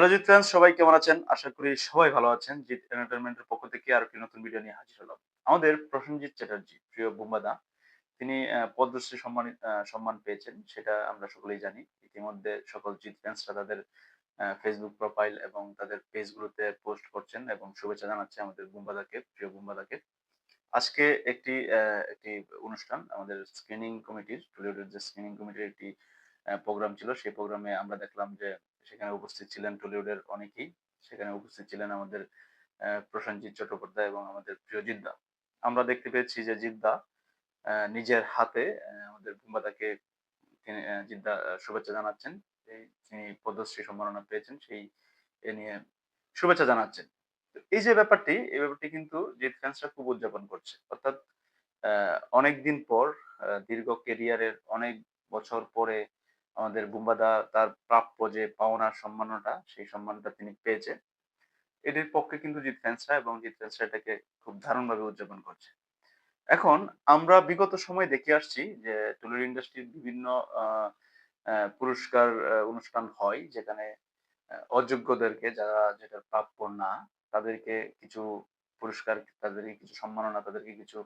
Hello Jeet friends সবাই কেমন আছেন? আশা করি সবাই ভালো আছেন। জিৎ এন্টারটেনমেন্টের পক্ষ থেকে আর একটি নতুন ভিডিও নিয়ে হাজির হলাম। আমাদের প্রসেনজিৎ চ্যাটার্জি, প্রিয় বুম্বাদা, তিনি পদ্মশ্রী সম্মান সম্মান পেয়েছেন, সেটা আমরা সকলেই জানি। ইতিমধ্যে সকল জিৎ ফ্যান্সরা তাদের ফেসবুক প্রোফাইল এবং তাদের পেজগুলোতে পোস্ট করছেন এবং শুভেচ্ছা জানাচ্ছে আমাদের বুম্বাদাকে, প্রিয় বুম্বাদাকে। আজকে একটি একটি অনুষ্ঠান, আমাদের স্ক্রিনিং কমিটির টলিউডের যে স্ক্রিনিং কমিটির একটি প্রোগ্রাম ছিল, সেই প্রোগ্রামে আমরা দেখলাম যে সেখানে উপস্থিত ছিলেন টলিউডের অনেকেই। সেখানে উপস্থিত ছিলেন আমাদের প্রসেনজিৎ চট্টোপাধ্যায় এবং আমাদের প্রিয় জিদ্দা। আমরা দেখতে পেয়েছি যে জিদ্দা নিজের হাতে আমাদের বুম্বাদাকে তিনি জিদ্দা শুভেচ্ছা জানাচ্ছেন। তিনি পদ্মশ্রী সম্মাননা পেয়েছেন, সেই এ নিয়ে শুভেচ্ছা জানাচ্ছেন। এই যে ব্যাপারটি, এই ব্যাপারটি কিন্তু জিৎ ফ্যান্সরা খুব উদযাপন করছে। অর্থাৎ অনেক দিন পর দীর্ঘ কেরিয়ারের অনেক বছর পরে আমাদের বুম্বাদা তার প্রাপ্য যে পাওনার সম্মাননাটা সেই সম্মানটা তিনি পেয়েছে এটির পক্ষে কিন্তু জিৎ ফ্যান্সরা এবং জিৎ ফ্যান্সরা এটাকে খুব দারুণভাবে উদযাপন করছে। এখন আমরা বিগত সময় দেখে আসছি যে টলিউড ইন্ডাস্ট্রির বিভিন্ন পুরস্কার অনুষ্ঠান হয় যেখানে অযোগ্যদেরকে যারা যেটা প্রাপ্য না, তাদেরকে কিছু পুরস্কার, তাদেরকে কিছু সম্মাননা, তাদেরকে কিছু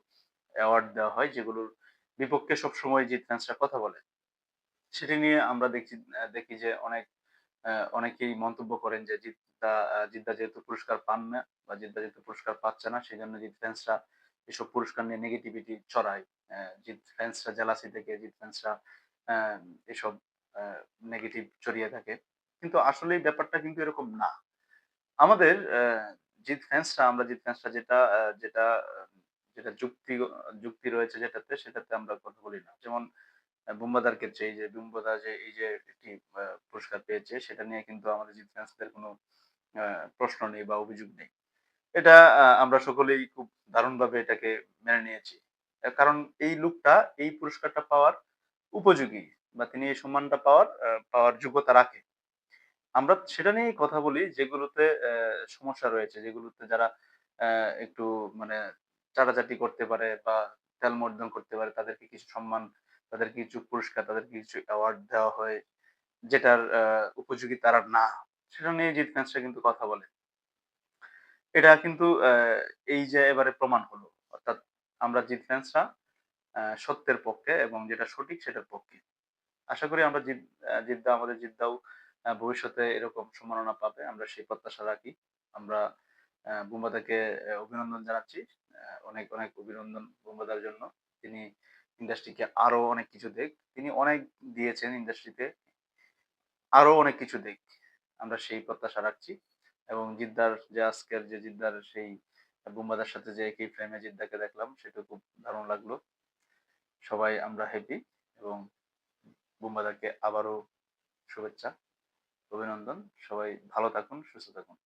অ্যাওয়ার্ড দেওয়া হয় যেগুলোর বিপক্ষে সবসময় জিৎ ফ্যান্সরা কথা বলে সেটি নিয়ে আমরা দেখি আহ, দেখি যে অনেক অনেকেই মন্তব্য করেন যে জিদ্দা জিদ্দা যেহেতু পুরস্কার পান না বা জিদ্দা যেহেতু পুরস্কার পাচ্ছে না সেই জন্য জিৎ ফ্যান্সরা এসব পুরস্কার নিয়ে নেগেটিভিটি ছড়ায়। জিৎ ফ্যান্সরা জেলাসি থেকে জিৎ ফ্যান্সরা এসব নেগেটিভ ছড়িয়ে থাকে। কিন্তু আসলে ব্যাপারটা কিন্তু এরকম না। আমাদের জিৎ ফ্যান্সরা আমরা জিৎ ফ্যান্সরা যেটা যেটা যেটা যুক্তি যুক্তি রয়েছে যেটাতে সেটাতে আমরা কথা বলি না। যেমন আহ, বুম্বাদার ক্ষেত্রে এই যে বুম্বাদা যে এই যে একটি পুরস্কার পেয়েছে সেটা নিয়ে কিন্তু আমাদের জিৎ ফ্যান্সদের কোনো প্রশ্ন নেই বা অভিযোগ নেই। এটা আমরা সকলেই খুব দারুণভাবে এটাকে মেনে নিয়েছি। কারণ এই লোকটা এই পুরস্কারটা পাওয়ার উপযোগী বা তিনি এই সম্মানটা পাওয়ার পাওয়ার যোগ্যতা রাখে। আমরা সেটা নিয়েই কথা বলি যেগুলোতে সমস্যা রয়েছে যেগুলোতে যারা একটু মানে চাটাচাটি করতে পারে বা তেলমর্দন করতে পারে তাদেরকে কিছু সম্মান তাদেরকে কিছু পুরস্কার তাদেরকে কিছু অ্যাওয়ার্ড দেওয়া হয় যেটার উপযোগী তারা না সেটা নিয়ে জিৎ ফ্যান্সরা কিন্তু কথা বলে। এটা কিন্তু এই যে এবারে প্রমাণ হলো অর্থাৎ আমরা জিৎ ফ্যান্সরা সত্যের পক্ষে এবং যেটা সঠিক সেটার পক্ষে। আশা করি আমরা জিদ আহ, জিদ্দা আমাদের জিদ্দাও ভবিষ্যতে এরকম সম্মাননা পাবে। আমরা সেই প্রত্যাশা রাখি। আমরা বুম্বাদাকে অভিনন্দন জানাচ্ছি অনেক অনেক অভিনন্দন বুম্বাদার জন্য। তিনি ইন্ডাস্ট্রিকে আরও অনেক কিছু দেখ। তিনি অনেক দিয়েছেন ইন্ডাস্ট্রিতে আরও অনেক কিছু দেখ। আমরা সেই প্রত্যাশা রাখছি। এবং জিদ্দার যে আজকের যে জিদ্দার সেই বুম্বাদার সাথে যে একই ফ্রেমে জিদ্দাকে দেখলাম, সেটা খুব দারুণ লাগল। সবাই আমরা হ্যাপি এবং বুম্বাদাকে আবারও শুভেচ্ছা, অভিনন্দন। সবাই ভালো থাকুন, সুস্থ থাকুন।